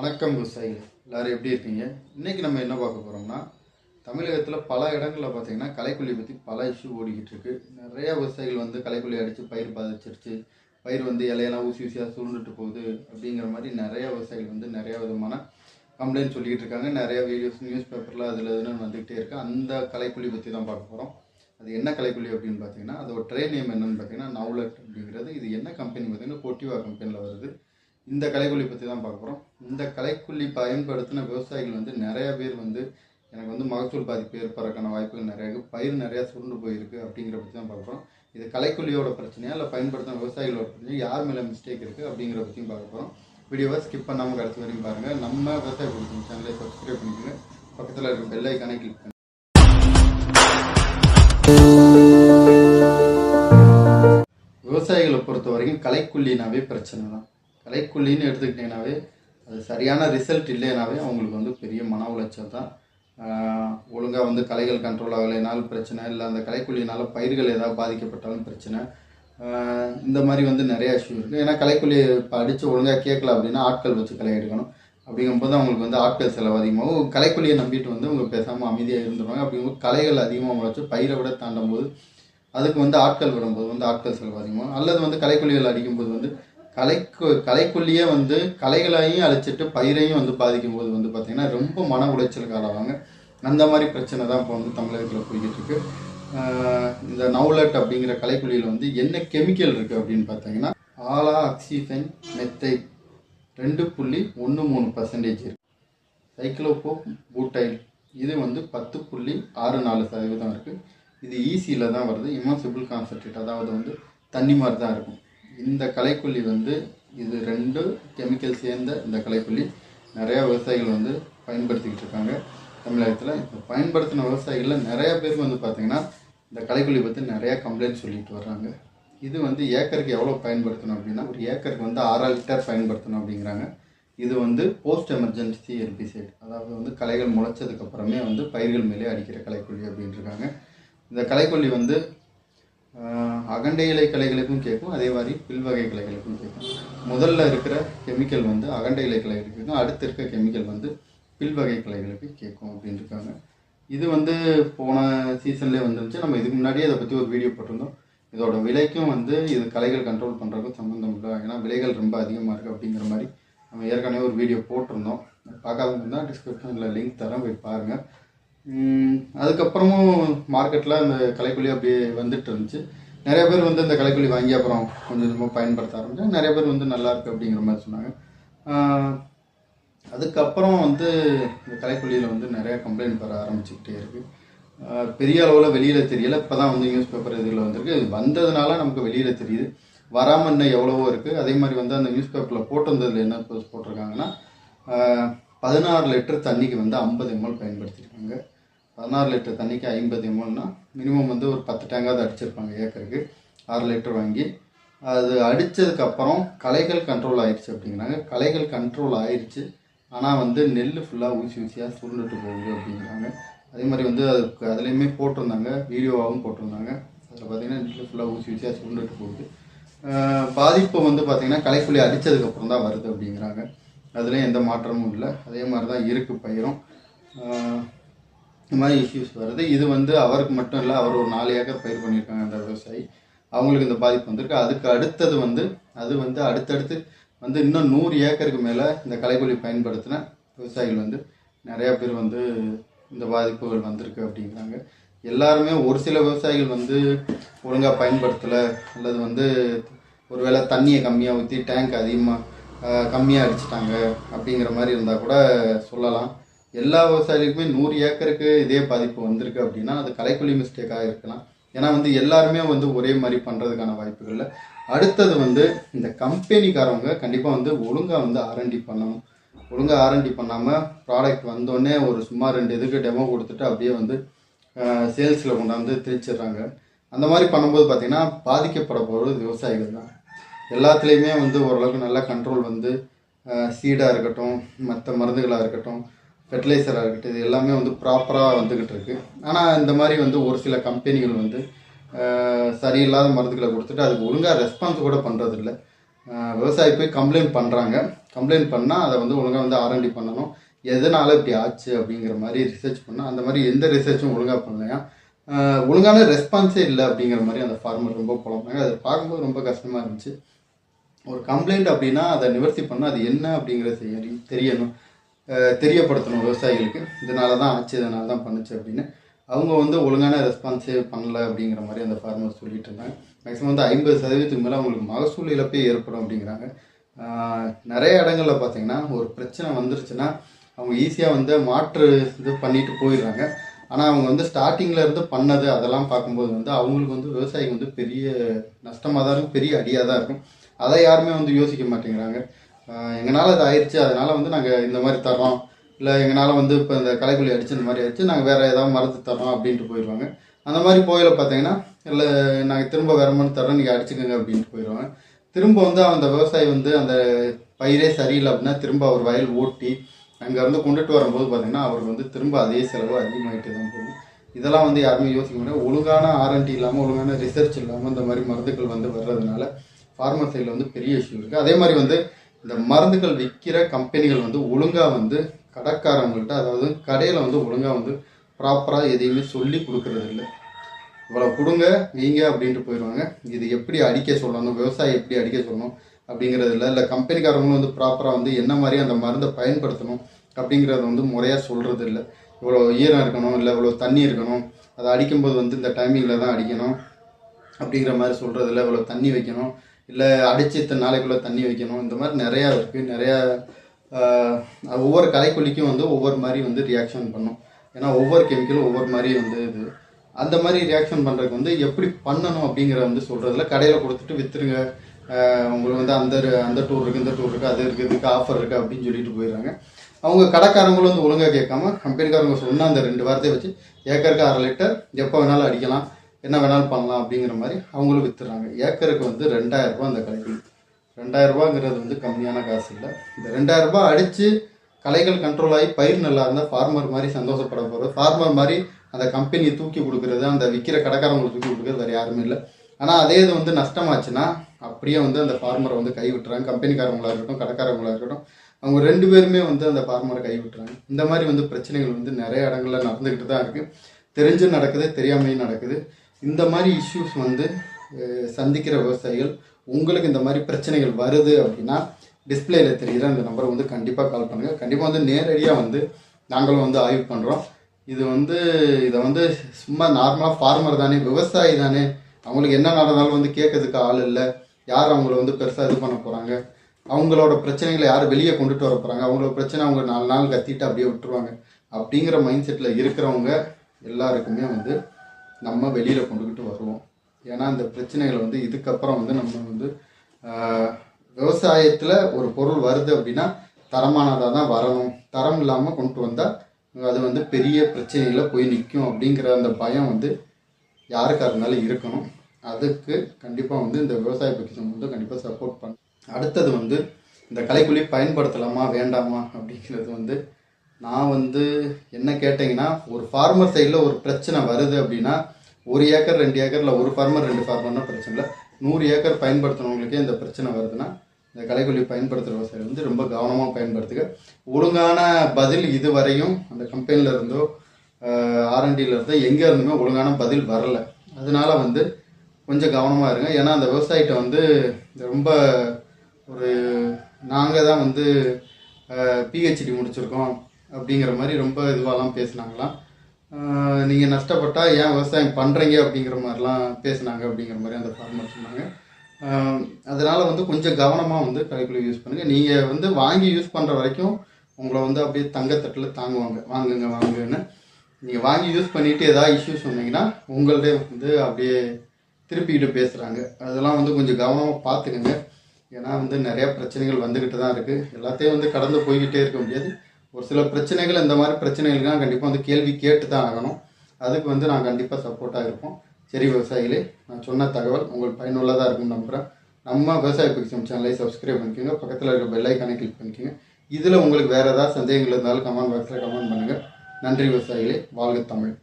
வணக்கம் விவசாயிகள் எல்லாரும் எப்படி இருக்கீங்க? இன்றைக்கி நம்ம என்ன பார்க்க போகிறோம்னா தமிழகத்தில் பல இடங்களில் பார்த்தீங்கன்னா கலைக்குள்ளி பற்றி பல இஷ்யூ ஓடிக்கிட்டு இருக்கு. நிறைய விவசாயிகள் வந்து கலைக்குள்ளி அடித்து பயிர் பாதிச்சிருச்சு. பயிர் வந்து இலையெல்லாம் ஊசி ஊசியாக சூழ்ந்துட்டு போகுது அப்படிங்கிற மாதிரி நிறைய விவசாயிகள் வந்து நிறைய விதமான கம்ப்ளைண்ட் சொல்லிக்கிட்டு இருக்காங்க. நிறைய வீடியோஸ் நியூஸ் பேப்பரில் அதில் இதுன்னு வந்துகிட்டே இருக்கு. அந்த களைக்கொல்லி பற்றி தான் பார்க்க போகிறோம் அது என்ன கலைக்குள்ளி அப்படின்னு பார்த்தீங்கன்னா அதோட ட்ரேட் நேம் என்னன்னு பார்த்தீங்கன்னா நவுலட் அப்படிங்கிறது. இது என்ன கம்பெனி பார்த்தீங்கன்னா கொட்டிவா கம்பெனியில் வருது. இந்த களைக்கொல்லி பற்றி தான் பார்க்க போகிறோம் இந்த களைக்கொல்லி பயன்படுத்தின விவசாயிகள் வந்து நிறைய பேர் வந்து எனக்கு வந்து மகசூல் பாதிப்பு ஏற்படுறதுக்கான வாய்ப்புகள் நிறைய இருக்குது பயிர் நிறையா சுருண்டு போயிருக்கு அப்படிங்கிற பற்றி தான் பார்க்க போகிறோம் இது களைக்கொல்லியோட பிரச்சனையா இல்லை பயன்படுத்தின விவசாயிகளோட பிரச்சனையா? யார் மேலே மிஸ்டேக் இருக்குது அப்படிங்கிற பற்றியும் பார்க்க போகிறோம் வீடியோவை ஸ்கிப் பண்ணாமல் கடைசி வரைக்கும் பாருங்கள் நம்ம விவசாய பிடிக்கும் சேனலை சப்ஸ்கிரைப் பண்ணிக்கோங்க. பக்கத்தில் இருக்க பெல் ஐக்கானை கிளிக் பண்ணி விவசாயிகளை பொறுத்த வரைக்கும் கலைக்குள்ளினாவே பிரச்சனை தான் தலைக்குள்ளின்னு எடுத்துக்கிட்டிங்கனாவே அது சரியான ரிசல்ட் இல்லைனாவே அவங்களுக்கு வந்து பெரிய மன உளைச்சல் தான். ஒழுங்காக வந்து களைகள் கண்ட்ரோல் ஆகலைனாலும் பிரச்சனை இல்லை அந்த கலைக்குள்ளினால் பயிர்கள் ஏதாவது பாதிக்கப்பட்டாலும் பிரச்சனை. இந்த மாதிரி வந்து நிறையா இஷ்யூ இருக்குது ஏன்னா கலைக்குள்ளி இப்போ அடித்து ஒழுங்காக கேட்கல அப்படின்னா ஆட்கள் வச்சு களை எடுக்கணும். அப்படிங்கும்போது அவங்களுக்கு வந்து ஆட்கள் செலவு அதிகமாகும். கலைக்குள்ளியை நம்பிட்டு வந்து அவங்க பேசாமல் அமைதியாக இருந்துருவாங்க. அப்படிங்கும்போது களைகள் அதிகமாக முளைச்சு பயிரை விட தாண்டும் போது அதுக்கு வந்து ஆட்கள் விடும்போது வந்து ஆட்கள் செலவு அதிகமாகும். அல்லது வந்து கலைக்குழிகள் அடிக்கும்போது வந்து கலைக்கு கலைக்குள்ளேயே வந்து களைகளையும் அழிச்சிட்டு பயிரையும் வந்து பாதிக்கும் போது வந்து பார்த்திங்கன்னா ரொம்ப மன உளைச்சலுக்கு ஆளாவாங்க. அந்த மாதிரி பிரச்சனை தான் இப்போ வந்து தமிழகத்தில் போய்கிட்டுருக்கு இந்த நவுலட் அப்படிங்கிற கலைக்குழியில் வந்து என்ன கெமிக்கல் இருக்குது அப்படின்னு பார்த்தீங்கன்னா ஆலா ஆக்சிஃபைன் மெத்தை ரெண்டு புள்ளி ஒன்று மூணு பர்சன்டேஜ் இருக்கு. சைக்ளோபோ பூட்டைல் இது வந்து பத்து புள்ளி ஆறு நாலு சதவீதம் இருக்குது இது ஈஸியில் தான் வருது. இமாசிபிள் கான்சன்ட்ரேட் அதாவது வந்து தண்ணி மாதிரி தான் இருக்கும். இந்த களைக்கொல்லி வந்து இது ரெண்டு கெமிக்கல் சேர்ந்த இந்த களைக்கொல்லி நிறையா விவசாயிகள் வந்து பயன்படுத்திக்கிட்டு இருக்காங்க தமிழகத்தில். இப்போ பயன்படுத்தின விவசாயிகளில் நிறையா பேருக்கு வந்து பார்த்திங்கன்னா இந்த களைக்கொல்லி பற்றி நிறையா கம்ப்ளைண்ட் சொல்லிட்டு வர்றாங்க. இது வந்து ஏக்கருக்கு எவ்வளோ பயன்படுத்தணும் அப்படின்னா ஒரு ஏக்கருக்கு வந்து ஆறாறு லிட்டர் பயன்படுத்தணும் அப்படிங்கிறாங்க. இது வந்து போஸ்ட் எமர்ஜென்சி ஹெர்பிசைட் அதாவது வந்து களைகள் முளைச்சதுக்கப்புறமே வந்து பயிர்கள் மேலே அடிக்கிற களைக்கொல்லி அப்படின்ட்டுருக்காங்க இந்த களைக்கொல்லி வந்து அகண்டை இலை கலைகளுக்கும் கேட்கும் அதே மாதிரி பில்வகை கலைகளுக்கும் கேட்கும். முதல்ல இருக்கிற கெமிக்கல் வந்து அகண்டை இலை கலைகளுக்கு கேட்கும் அடுத்து இருக்க கெமிக்கல் வந்து பில்வகை கலைகளுக்கு கேட்கும் அப்படின்னு இருக்காங்க இது வந்து போன சீசன்லேயே வந்துருந்துச்சு. நம்ம இதுக்கு முன்னாடியே இதை பற்றி ஒரு வீடியோ போட்டிருந்தோம். இதோட விலைக்கும் வந்து இது கலைகள் கண்ட்ரோல் பண்ணுறதுக்கும் சம்மந்தம் இல்லை. ஏன்னா விலைகள் ரொம்ப அதிகமாக இருக்குது அப்படிங்கிற மாதிரி நம்ம ஏற்கனவே ஒரு வீடியோ போட்டிருந்தோம். பார்க்காதவங்க தான் டிஸ்கிரிப்ஷனில் லிங்க் தரேன் போய் பாருங்கள் அதுக்கப்புறமும் மார்க்கெட்டில் அந்த கலைக்குழி அப்படியே வந்துட்டு இருந்துச்சு. நிறைய பேர் வந்து இந்த கலைக்குழி வாங்கி அப்புறம் கொஞ்சம் கொஞ்சமாக பயன்படுத்த ஆரம்பிச்சாங்க. நிறைய பேர் வந்து நல்லா இருக்கு அப்படிங்கிற மாதிரி சொன்னாங்க. அதுக்கப்புறம் வந்து இந்த கலைக்குழியில் வந்து நிறைய கம்ப்ளைண்ட் வர ஆரம்பிச்சுக்கிட்டே இருக்குது பெரிய அளவில் வெளியில் தெரியல. இப்போ தான் வந்து நியூஸ் பேப்பர் இதில் வந்திருக்கு. இது வந்ததுனால நமக்கு வெளியில் தெரியுது. வராமல் இன்னும் எவ்வளவோ இருக்குது அதே மாதிரி வந்து அந்த நியூஸ் பேப்பரில் போட்டிருந்ததில் என்ன போட்டிருக்காங்கன்னா பதினாறு லிட்டர் தண்ணிக்கு வந்து ஐம்பது எம்எல் பயன்படுத்தியிருக்காங்க பதினாறு லிட்டர் தண்ணிக்கு ஐம்பது எம்எல்னா மினிமம் வந்து ஒரு பத்து டேங்காவது அடிச்சிருப்பாங்க ஏக்கருக்கு. ஆறு லிட்டர் வாங்கி அது அடித்ததுக்கப்புறம் களைகள் கண்ட்ரோல் ஆயிடுச்சு அப்படிங்கிறாங்க. களைகள் கண்ட்ரோல் ஆயிடுச்சு ஆனால் வந்து நெல் ஃபுல்லாக ஊசி ஊசியாக சுருண்டுட்டு போகுது அப்படிங்கிறாங்க. அதே மாதிரி வந்து அதுக்கு அதுலேயுமே போட்டிருந்தாங்க. வீடியோவாகவும் போட்டிருந்தாங்க. அதில் பார்த்தீங்கன்னா நெல் ஃபுல்லாக ஊசி ஊசியாக சுருண்டுட்டு போகுது. பாதிப்பு வந்து பார்த்திங்கன்னா களைக்குள்ளி அடித்ததுக்கப்புறம் தான் வருது அப்படிங்கிறாங்க. அதுலேயும் எந்த மாற்றமும் இல்லை. அதே மாதிரி தான் இருக்குது பயிரும் இந்த மாதிரி இஷ்யூஸ் வருது. இது வந்து அவருக்கு மட்டும் இல்லை அவர் ஒரு நாலு ஏக்கர் பயிர் பண்ணியிருக்காங்க அந்த விவசாயி. அவங்களுக்கு இந்த பாதிப்பு வந்திருக்கு. அதுக்கு அடுத்தது வந்து அது வந்து அடுத்தடுத்து வந்து இன்னும் நூறு ஏக்கருக்கு மேலே இந்த களைக்கொல்லி பயன்படுத்தின விவசாயிகள் வந்து நிறையா பேர் வந்து இந்த பாதிப்புகள் வந்திருக்கு அப்படிங்கிறாங்க. எல்லாருமே ஒரு சில விவசாயிகள் வந்து ஒழுங்காக பயன்படுத்தலை. அல்லது வந்து ஒருவேளை தண்ணியை கம்மியாக ஊற்றி டேங்க் அதிகமாக கம்மியாக அடிச்சிட்டாங்க அப்படிங்கிற மாதிரி இருந்தால் கூட சொல்லலாம். எல்லா விவசாயிகளுக்குமே நூறு ஏக்கருக்கு இதே பாதிப்பு வந்திருக்கு அப்படின்னா அது கலைக்குழி மிஸ்டேக்காக இருக்கலாம். ஏன்னா வந்து எல்லாருமே வந்து ஒரே மாதிரி பண்ணுறதுக்கான வாய்ப்புகள் இல்லை. அடுத்தது வந்து இந்த கம்பெனிக்காரவங்க கண்டிப்பாக வந்து ஒழுங்காக வந்து ஆரண்டி பண்ணணும். ஒழுங்காக ஆரண்டி பண்ணாமல் ப்ராடக்ட் வந்தோடனே ஒரு சும்மா ரெண்டு இதுக்கு டெமோ கொடுத்துட்டு அப்படியே வந்து சேல்ஸில் கொண்டாந்து திரிச்சிடுறாங்க. அந்த மாதிரி பண்ணும்போது பார்த்திங்கன்னா பாதிக்கப்பட போகிறது விவசாயிகள் தான். எல்லாத்துலேயுமே வந்து ஓரளவுக்கு நல்ல கண்ட்ரோல் வந்து சீடாக இருக்கட்டும் மற்ற மருந்துகளாக இருக்கட்டும் ஃபெர்டிலைசராக இருக்கட்டும் இது எல்லாமே வந்து ப்ராப்பராக வந்துக்கிட்டு இருக்குது ஆனால் இந்த மாதிரி வந்து ஒரு சில கம்பெனிகள் வந்து சரியில்லாத மருந்துகளை கொடுத்துட்டு அதுக்கு ஒழுங்காக ரெஸ்பான்ஸ் கூட பண்ணுறதில்ல விவசாயி போய் கம்ப்ளைண்ட் பண்ணுறாங்க கம்ப்ளைண்ட் பண்ணால் அதை வந்து ஒழுங்காக வந்து ஆரண்டி பண்ணணும். எதனால் இப்படி ஆச்சு அப்படிங்கிற மாதிரி ரிசர்ச் பண்ணால் அந்த மாதிரி எந்த ரிசர்ச்சும் ஒழுங்காக பண்ணலையா? ஒழுங்கான ரெஸ்பான்ஸே இல்லை அப்படிங்கிற மாதிரி அந்த ஃபார்மர் ரொம்ப புலம்புனாங்க. அதை பார்க்கும்போது ரொம்ப கஷ்டமாக இருந்துச்சு. ஒரு கம்ப்ளைண்ட் அப்படின்னா அதை நிவர்த்தி பண்ணால் அது என்ன அப்படிங்கிறது தெரியணும். தெரியப்படுத்தணும் விவசாயிகளுக்கு. இதனால தான் ஆச்சு இதனால தான் பண்ணுச்சு அப்படின்னு. அவங்க வந்து ஒழுங்கான ரெஸ்பான்ஸே பண்ணல அப்படிங்கிற மாதிரி அந்த ஃபார்மர் சொல்லிட்டு இருந்தாங்க. மேக்ஸிமம் வந்து ஐம்பது சதவீதத்துக்கு மேலே அவங்களுக்கு மகசூல் இழப்பே ஏற்படும் அப்படிங்கிறாங்க. நிறைய இடங்களில் பார்த்தீங்கன்னா ஒரு பிரச்சனை வந்துருச்சுன்னா அவங்க ஈஸியாக வந்து மாற்று இது பண்ணிட்டு போயிடுறாங்க. ஆனால் அவங்க வந்து ஸ்டார்டிங்கில் இருந்து பண்ணது அதெல்லாம் பார்க்கும்போது வந்து அவங்களுக்கு வந்து விவசாயிக்கு வந்து பெரிய நஷ்டமாக தான் இருக்கும் பெரிய அடியாக தான் இருக்கும். அதை யாருமே வந்து யோசிக்க மாட்டேங்கிறாங்க. எங்களால் அது ஆயிடுச்சு அதனால் வந்து நாங்கள் இந்த மாதிரி தரோம் இல்லை எங்களால் வந்து இப்போ இந்த கலைக்குள்ளி அடிச்சு இந்த மாதிரி ஆயிடுச்சு நாங்கள் வேறு ஏதாவது மருந்து தரோம் அப்படின்ட்டு போயிடுவாங்க. அந்த மாதிரி போயில பார்த்தீங்கன்னா இல்லை நாங்கள் திரும்ப வேறு மருந்து தரோம் நீங்கள் அடிச்சுக்கோங்க அப்படின்ட்டு போயிடுவாங்க. திரும்ப வந்து அந்த விவசாயி வந்து அந்த பயிரே சரியில்லை அப்படின்னா திரும்ப அவர் வயல் ஓட்டி அங்கேருந்து கொண்டுட்டு வரும்போது பார்த்தீங்கன்னா அவருக்கு வந்து திரும்ப அதே செலவு அதிகமாகிட்டே தான் போகும் இதெல்லாம் வந்து யாருமே யோசிக்க முடியாது ஒழுங்கான ஆர்என்டி இல்லாமல் ஒழுங்கான ரிசர்ச் இல்லாமல் இந்த மாதிரி மருந்துகள் வந்து வர்றதுனால ஃபார்மர் சைடில் வந்து பெரிய இஷ்யூ இருக்குது அதே மாதிரி வந்து இந்த மருந்துகள் விற்கிற கம்பெனிகள் வந்து ஒழுங்காக வந்து கடைக்காரவங்கள்ட்ட அதாவது கடையில் வந்து ஒழுங்காக வந்து ப்ராப்பராக எதையுமே சொல்லி கொடுக்கறது இல்லை. இவ்வளோ கொடுங்க வீங்க அப்படின்ட்டு போயிடுவாங்க. இது எப்படி அடிக்க சொல்லணும் விவசாயி எப்படி அடிக்க சொல்லணும் அப்படிங்கிறது இல்லை. இல்லை கம்பெனிக்காரங்களும் வந்து ப்ராப்பராக வந்து என்ன மாதிரி அந்த மருந்தை பயன்படுத்தணும் அப்படிங்கிறத வந்து முறையாக சொல்கிறது இல்லை. இவ்வளோ ஈரம் இருக்கணும் இல்லை இவ்வளோ தண்ணி இருக்கணும் அதை அடிக்கும்போது வந்து இந்த டைமிங்கில் தான் அடிக்கணும் அப்படிங்கிற மாதிரி சொல்கிறது இல்லை. இவ்வளோ தண்ணி வைக்கணும் இல்லை அடித்து இத்தனை நாளைக்குள்ளே தண்ணி வைக்கணும். இந்த மாதிரி நிறையா இருக்குது நிறையா ஒவ்வொரு களைக்கொல்லிக்கும் வந்து ஒவ்வொரு மாதிரி வந்து ரியாக்ஷன் பண்ணும். ஏன்னா ஒவ்வொரு கெமிக்கலும் ஒவ்வொரு மாதிரி வந்து இது. அந்த மாதிரி ரியாக்ஷன் பண்ணுறதுக்கு வந்து எப்படி பண்ணணும் அப்படிங்கிற வந்து சொல்கிறதுல கடையில் கொடுத்துட்டு விற்றுருங்க உங்களுக்கு வந்து அந்த அந்த டூர் இருக்குது இந்த டூர் இருக்குது அது இருக்குது இதுக்கு ஆஃபர் இருக்குது அப்படின்னு சொல்லிட்டு போயிடுறாங்க. அவங்க கடைக்காரங்களும் வந்து ஒழுங்காக கேட்காம கம்பெனிக்காரங்க சொன்ன அந்த ரெண்டு வார்த்தையை வச்சு ஏக்கருக்கு அரை லிட்டர் எப்போ வேணாலும் அடிக்கலாம். என்ன வேணாலும் பண்ணலாம் அப்படிங்கிற மாதிரி அவங்களும் வித்துறாங்க ஏக்கருக்கு வந்து ரெண்டாயிரம் ரூபாய் அந்த கலைகள் ரெண்டாயிரம் ரூபாங்கிறது வந்து கம்மியான காசு இல்லை. இந்த ரெண்டாயிரம் ரூபாய் அடித்து கலைகள் கண்ட்ரோல் ஆகி பயிர் நல்லா இருந்தால் ஃபார்மர் மாதிரி சந்தோஷப்பட போகிறது ஃபார்மர் மாதிரி அந்த கம்பெனியை தூக்கி கொடுக்குறது அந்த விற்கிற கடைக்காரங்களுக்கு தூக்கி கொடுக்குறது வேறு யாருமே இல்லை. ஆனால் அதே இது வந்து நஷ்டமாச்சுன்னா அப்படியே வந்து அந்த ஃபார்மரை வந்து கை விட்டுறாங்க. கம்பெனிக்காரவங்களாக இருக்கட்டும் கடைக்காரங்களா இருக்கட்டும் அவங்க ரெண்டு பேருமே வந்து அந்த ஃபார்மரை கை விட்டுறாங்க. இந்த மாதிரி வந்து பிரச்சனைகள் வந்து நிறைய இடங்கள்ல நடந்துக்கிட்டு தான் இருக்குது தெரிஞ்சும் நடக்குது தெரியாமையும் நடக்குது. இந்த மாதிரி இஷ்யூஸ் வந்து சந்திக்கிற விவசாயிகள் உங்களுக்கு இந்த மாதிரி பிரச்சனைகள் வருது அப்படின்னா டிஸ்பிளேயில் தெரிகிற அந்த நம்பரை வந்து கண்டிப்பாக கால் பண்ணுங்கள் கண்டிப்பாக வந்து நேரடியாக வந்து நாங்களும் வந்து ஆய்வு பண்ணுறோம் இது வந்து இதை வந்து சும்மா நார்மலாக ஃபார்மர் தானே விவசாயி தானே அவங்களுக்கு என்ன நடந்தாலும் வந்து கேட்கறதுக்கு ஆள் இல்லை. யார் அவங்கள வந்து பெருசாக இது பண்ண போகிறாங்க அவங்களோட பிரச்சனைகளை யார் வெளியே கொண்டுட்டு வர போகிறாங்க அவங்களோட பிரச்சனை அவங்க நாலு நாள் கத்திட்டு அப்படியே விட்டுருவாங்க. அப்படிங்கிற மைண்ட் செட்டில் இருக்கிறவங்க எல்லாருக்குமே வந்து நம்ம வெளியில் கொண்டுக்கிட்டு வருவோம். ஏன்னா இந்த பிரச்சனைகளை வந்து இதுக்கப்புறம் வந்து நம்ம வந்து விவசாயத்தில் ஒரு பொருள் வருது அப்படின்னா தரமானதாக தான் வரணும். தரம் இல்லாமல் கொண்டு வந்தால் அது வந்து பெரிய பிரச்சனையில் போய் நிற்கும் அப்படிங்கிற அந்த பயம் வந்து யாருக்கா இருந்தாலும் இருக்கணும்? அதுக்கு கண்டிப்பாக வந்து இந்த விவசாய பொக்கிஷம் வந்து கண்டிப்பாக சப்போர்ட் பண்ண. அடுத்தது வந்து இந்த கலைக்குழி பயன்படுத்தலாமா வேண்டாமா அப்படிங்கிறது வந்து நான் வந்து என்ன கேட்டிங்கன்னா ஒரு ஃபார்மர் சைடில் ஒரு பிரச்சனை வருது அப்படின்னா ஒரு ஏக்கர் ரெண்டு ஏக்கரில் ஒரு ஃபார்மர் ரெண்டு ஃபார்மர்னா பிரச்சனை இல்லை. நூறு ஏக்கர் பயன்படுத்தினவங்களுக்கே இந்த பிரச்சனை வருதுன்னா இந்த கலைக்கொல்லி பயன்படுத்துகிற விவசாயிகள் வந்து ரொம்ப கவனமாக பயன்படுத்துக. ஒழுங்கான பதில் இதுவரையும் அந்த கம்பெனியில் இருந்தோ ஆர்என்டியில் இருந்தோ எங்கே இருந்துமே ஒழுங்கான பதில் வரலை. அதனால வந்து கொஞ்சம் கவனமாக இருங்க. ஏன்னா அந்த விவசாயிகிட்ட வந்து ரொம்ப ஒரு நாங்கள் தான் வந்து பிஹெச்டி முடிச்சிருக்கோம் அப்படிங்கிற மாதிரி ரொம்ப இதுவாலாம் பேசுனாங்களாம். நீங்கள் நஷ்டப்பட்டால் ஏன் விவசாயம் பண்ணுறீங்க அப்படிங்கிற மாதிரிலாம் பேசுனாங்க அப்படிங்கிற மாதிரி அந்த ஃபார்மர் சொன்னாங்க. அதனால் வந்து கொஞ்சம் கவனமாக வந்து கலைக்குள்ளி யூஸ் பண்ணுங்கள் நீங்கள் வந்து வாங்கி யூஸ் பண்ணுற வரைக்கும் உங்களை வந்து அப்படியே தங்கத்தட்டில் தாங்குவாங்க. வாங்குங்க வாங்குன்னு நீங்கள் வாங்கி யூஸ் பண்ணிவிட்டு ஏதாவது இஷ்யூ சொன்னீங்கன்னா உங்கள்டே வந்து அப்படியே திருப்பிக்கிட்டு பேசுகிறாங்க அதெல்லாம் வந்து கொஞ்சம் கவனமாக பார்த்துக்குங்க ஏன்னா வந்து நிறையா பிரச்சனைகள் வந்துக்கிட்டு தான் இருக்குது எல்லாத்தையும் வந்து கடந்து போய்கிட்டே இருக்க முடியாது. ஒரு சில பிரச்சனைகள் இந்த மாதிரி பிரச்சனைகளுக்கெல்லாம் கண்டிப்பாக வந்து கேள்வி கேட்டு தான் ஆகணும். அதுக்கு வந்து நான் கண்டிப்பாக சப்போர்ட்டாக இருப்போம். சரி விவசாயிகளே நான் சொன்ன தகவல் உங்களுக்கு பயனுள்ளதாக இருக்கும்னு நம்புகிறேன் நம்ம விவசாய பிக்சம் சேனலை சப்ஸ்கிரைப் பண்ணிக்கோங்க. பக்கத்தில் இருக்க பெல் ஐக்கானை கிளிக் பண்ணிக்கோங்க. இதில் உங்களுக்கு வேறு ஏதாவது சந்தேகங்கள் இருந்தாலும் கமெண்ட் பாக்ஸில் கமெண்ட் பண்ணுங்கள் நன்றி விவசாயிகளே வாழ்க தமிழ்.